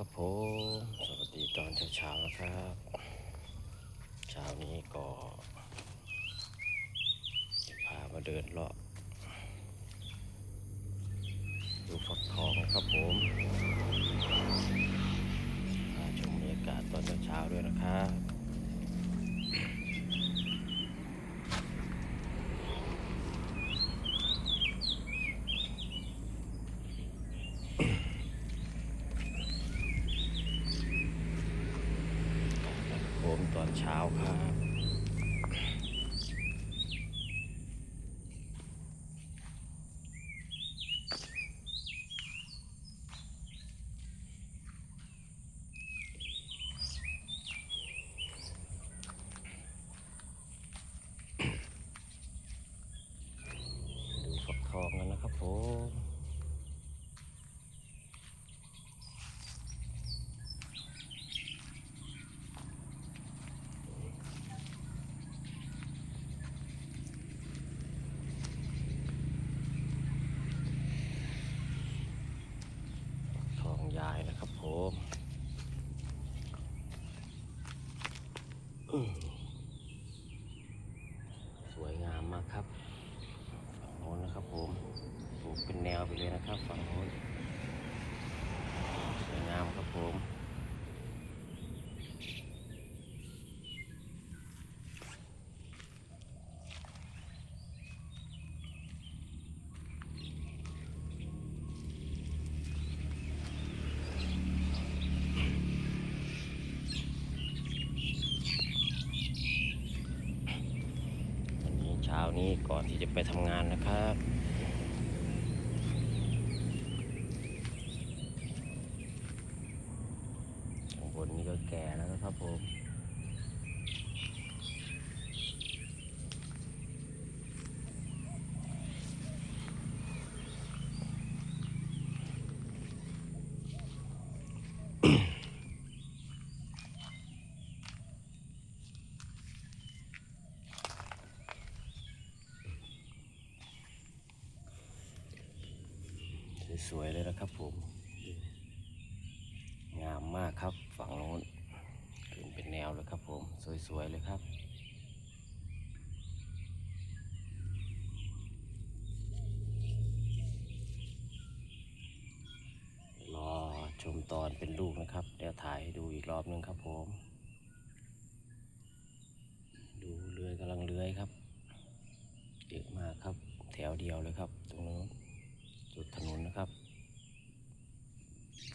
ครับผมสวัสดีตอนเช้าๆนะครับ เช้านี้ก็พามาเดินเลาะดูฟักทองครับผมพาชมบรรยากาศตอนเช้าๆด้วยนะครับ ผ มตอนเช้าครับดูฝักทองกันนะครับผม ทองยายนะครับ ผมสวยงามมากครับฝั่งโน้นนะครับผมปลูกเป็นแนวไปเลยนะครับ ฝั่งโน้นสวยงามครับผมวันนี้ เช้านี้ก่อนที่จะไปทำงานนะครับข้างบนนี้ก็แก่แล้วนะครับผม สวยๆเลยนะครับผม งามมากครับฝั่งโน้นขึ้นเป็นแนวเลยครับผม สวยๆเลยครับรอชมตอนเป็นลูกนะครับ เดี๋ยวถ่ายให้ดูอีกรอบนึงครับผม ดูเรือยกำลังเลื้อยครับเยอะมากครับ แถวเดียวเลยครับ ตรงนู้น จุดถนนนะครับ